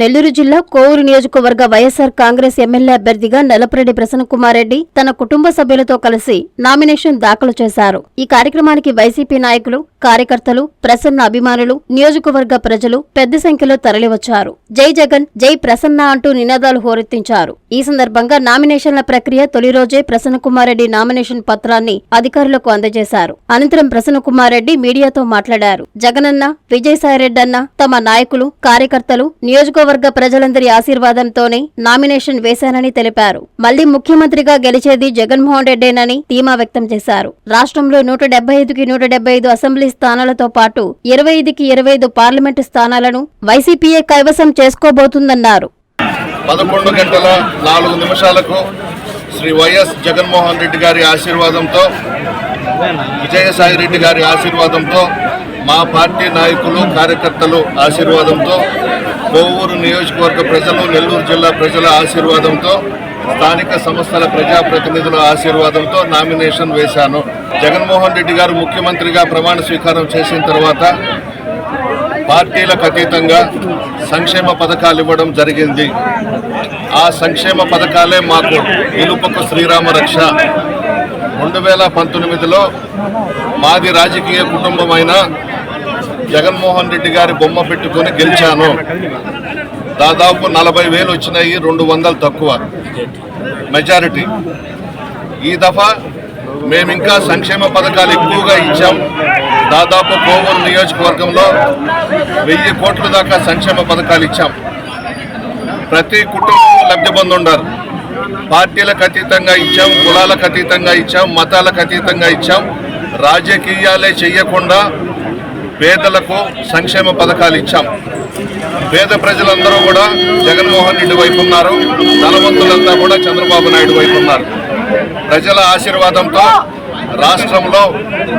నెల్లూరు జిల్లా కోవూరు నియోజకవర్గ వైఎస్సార్ కాంగ్రెస్ ఎమ్మెల్యే అభ్యర్థిగా నల్లపరెడ్డి ప్రసన్నకుమార్ రెడ్డి తన కుటుంబ సభ్యులతో కలిసి నామినేషన్ దాఖలు చేశారు. ఈ కార్యక్రమానికి వైసీపీ నాయకులు కార్యకర్తలు ప్రసన్న అభిమానులు నియోజకవర్గ ప్రజలు పెద్ద సంఖ్యలో తరలివచ్చారు. జై జగన్ జై ప్రసన్న అంటూ నినాదాలు హోరెత్తించారు. ఈ సందర్భంగా నామినేషన్ల ప్రక్రియ తొలి రోజే ప్రసన్నకుమార్ రెడ్డి నామినేషన్ పత్రాన్ని అధికారులకు అందజేశారు. అనంతరం ప్రసన్నకుమారెడ్డి మీడియాతో మాట్లాడారు. జగనన్న విజయసాయిరెడ్డి అన్న తమ నాయకులు కార్యకర్తలు నియోజకవర్గ ప్రజలందరి ఆశీర్వాదంతోనే నామినేషన్ వేశానని తెలిపారు. మళ్ళీ ముఖ్యమంత్రిగా గెలిచేది జగన్మోహన్ రెడ్డేనని ధీమా వ్యక్తం చేశారు. రాష్ట్రంలో నూట డెబ్బై ఐదుకి నూట డెబ్బై ఐదు అసెంబ్లీ స్థానాలతో పాటు ఇరవై ఐదుకి ఇరవై ఐదు పార్లమెంటు స్థానాలను వైసీపీఏ కైవసం చేసుకోబోతుందన్నారు. పదకొండు గంటల నాలుగు నిమిషాలకు శ్రీ వైఎస్ జగన్మోహన్ రెడ్డి గారి ఆశీర్వాదంతో విజయసాయి రెడ్డి గారి ఆశీర్వాదంతో మా పార్టీ నాయకులు కార్యకర్తలు ఆశీర్వాదంతో కోవూరు నియోజకవర్గ ప్రజలు నెల్లూరు జిల్లా ప్రజల ఆశీర్వాదంతో స్థానిక సంస్థల ప్రజాప్రతినిధుల ఆశీర్వాదంతో నామినేషన్ వేశాను. జగన్మోహన్ రెడ్డి గారు ముఖ్యమంత్రిగా ప్రమాణ స్వీకారం చేసిన తర్వాత పార్టీలకు అతీతంగా సంక్షేమ పథకాలు ఇవ్వడం జరిగింది. ఆ సంక్షేమ పథకాలే మాకు ఇనుపకు శ్రీరామ రక్ష. రెండు వేల పంతొమ్మిదిలో మాది రాజకీయ కుటుంబమైన జగన్మోహన్ రెడ్డి గారి బొమ్మ పెట్టుకొని గెలిచాను. దాదాపు నలభై వేలు వచ్చినాయి రెండు వందలు తక్కువ. మెజారిటీ. ఈ దఫా మేము ఇంకా సంక్షేమ పథకాలు ఎక్కువగా ఇచ్చాం. దాదాపు కోవూరు నియోజకవర్గంలో వెయ్యి కోట్ల దాకా సంక్షేమ పథకాలు ఇచ్చాం. ప్రతి కుటుంబం లబ్ధి పొందుండారు పార్టీలకు అతీతంగా ఇచ్చాం కులాలకు అతీతంగా ఇచ్చాం మతాలకు అతీతంగా ఇచ్చాం. రాజకీయాలే చెయ్యకుండా పేదలకు సంక్షేమ పథకాలు ఇచ్చాం. పేద ప్రజలందరూ కూడా జగన్మోహన్ రెడ్డి వైపు ఉన్నారు. ధనవంతులంతా కూడా చంద్రబాబు నాయుడు వైపు ఉన్నారు. ప్రజల ఆశీర్వాదంతో రాష్ట్రంలో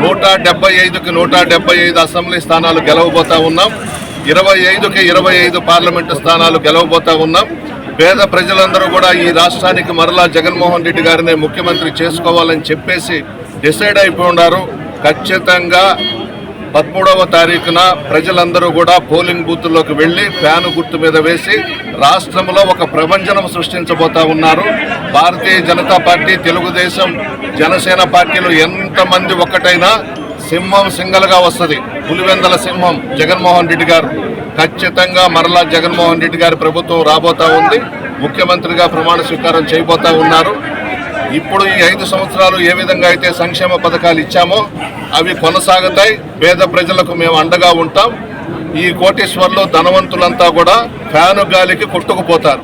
నూట డెబ్బై ఐదుకి నూట డెబ్బై ఐదు అసెంబ్లీ స్థానాలు గెలవబోతా ఉన్నాం. ఇరవై ఐదుకి ఇరవై ఐదు పార్లమెంటు స్థానాలు గెలవబోతా ఉన్నాం. పేద ప్రజలందరూ కూడా ఈ రాష్ట్రానికి మరలా జగన్మోహన్ రెడ్డి గారిని ముఖ్యమంత్రి చేసుకోవాలని చెప్పేసి డిసైడ్ అయిపోయి ఉన్నారు. ఖచ్చితంగా పదమూడవ తారీఖున ప్రజలందరూ కూడా పోలింగ్ బూత్లోకి వెళ్ళి ఫ్యాను గుర్తు మీద వేసి రాష్ట్రంలో ఒక ప్రపంచనం సృష్టించబోతా ఉన్నారు. భారతీయ జనతా పార్టీ తెలుగుదేశం జనసేన పార్టీలు ఎంతమంది ఒక్కటైనా సింహం సింగల్గా వస్తుంది. పులివెందల సింహం జగన్మోహన్ రెడ్డి గారు. ఖచ్చితంగా మరలా జగన్మోహన్ రెడ్డి గారి ప్రభుత్వం రాబోతా ఉంది. ముఖ్యమంత్రిగా ప్రమాణ స్వీకారం చేయబోతా ఉన్నారు. ఇప్పుడు ఈ ఐదు సంవత్సరాలు ఏ విధంగా అయితే సంక్షేమ పథకాలు ఇచ్చామో అవి కొనసాగుతాయి. పేద ప్రజలకు మేము అండగా ఉంటాం. ఈ కోటేశ్వర్లో ధనవంతులంతా కూడా ఫ్యాను గాలికి కొట్టుకుపోతారు.